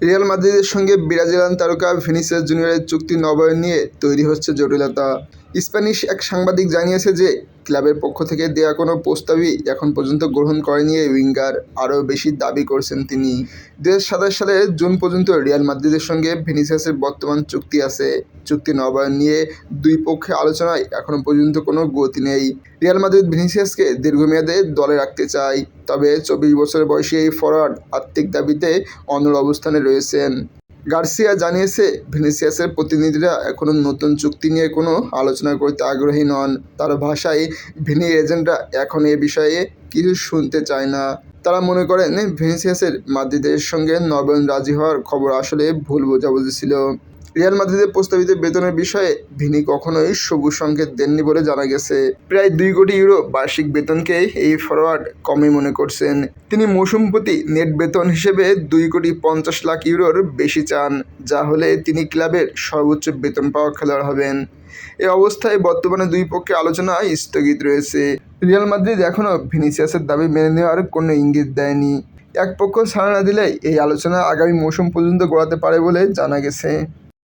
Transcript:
Real মাদ্রিদের সঙ্গে Brazilian তারকা ভিনিসিয়াস জুনিয়রের চুক্তি নবায়ন নিয়ে তৈরি হচ্ছে জটিলতা। স্প্যানিশ এক সাংবাদিক জানিয়েছে যে ক্লাবের পক্ষ থেকে দেওয়া কোনো প্রস্তাবই এখন পর্যন্ত গ্রহণ করেনি এই উইঙ্গার। আরও বেশি দাবি করছেন তিনি। দু হাজার সালের জুন পর্যন্ত রিয়াল মাদ্রিদের সঙ্গে ভিনিসিয়াসের বর্তমান চুক্তি আছে। চুক্তি নবায়ন নিয়ে দুই পক্ষে আলোচনায় এখনও পর্যন্ত কোনো গতি নেই। রিয়াল মাদ্রিদ ভিনিসিয়াসকে দীর্ঘমেয়াদে দলে রাখতে চায়, তবে চব্বিশ বছর বয়সী এই ফরোয়ার্ড আর্থিক দাবিতে অনড় অবস্থানে রয়েছেন। গার্সিয়া জানিয়েছে, ভেনিসিয়াসের প্রতিনিধিরা এখনও নতুন চুক্তি নিয়ে কোনো আলোচনা করতে আগ্রহী নন। তার ভাষায়, ভেনি এজেন্টরা এখন এ বিষয়ে কিছু শুনতে চায় না। তারা মনে করেন, ভেনিসিয়াসের মাদ্রিদের সঙ্গে নবায়ন রাজি হওয়ার খবর আসলে ভুল বোঝাবুঝি ছিল। রিয়াল মাদ্রিদের প্রস্তাবিত বেতনের বিষয়ে ভিনি কখনোই সবুজ সংকেত দেননি বলে জানা গেছে। প্রায় দুই কোটি ইউরো বার্ষিক বেতনকে এই ফরওয়ার্ড কমই মনে করছেন। তিনি মৌসুম প্রতি নেট বেতন হিসেবে দুই কোটি পঞ্চাশ লাখ ইউরোর বেশি চান, যা হলে তিনি ক্লাবের সর্বোচ্চ বেতন পাওয়া খেলোয়াড় হবেন। এ অবস্থায় বর্তমানে দুই পক্ষে আলোচনা স্থগিত রয়েছে। রিয়াল মাদ্রিদ এখনও ভিনিসিয়াসের দাবি মেনে নেওয়ার কোনো ইঙ্গিত দেয়নি। এক পক্ষ ছাড়া না দিলে এই আলোচনা আগামী মৌসুম পর্যন্ত গড়াতে পারে বলে জানা গেছে।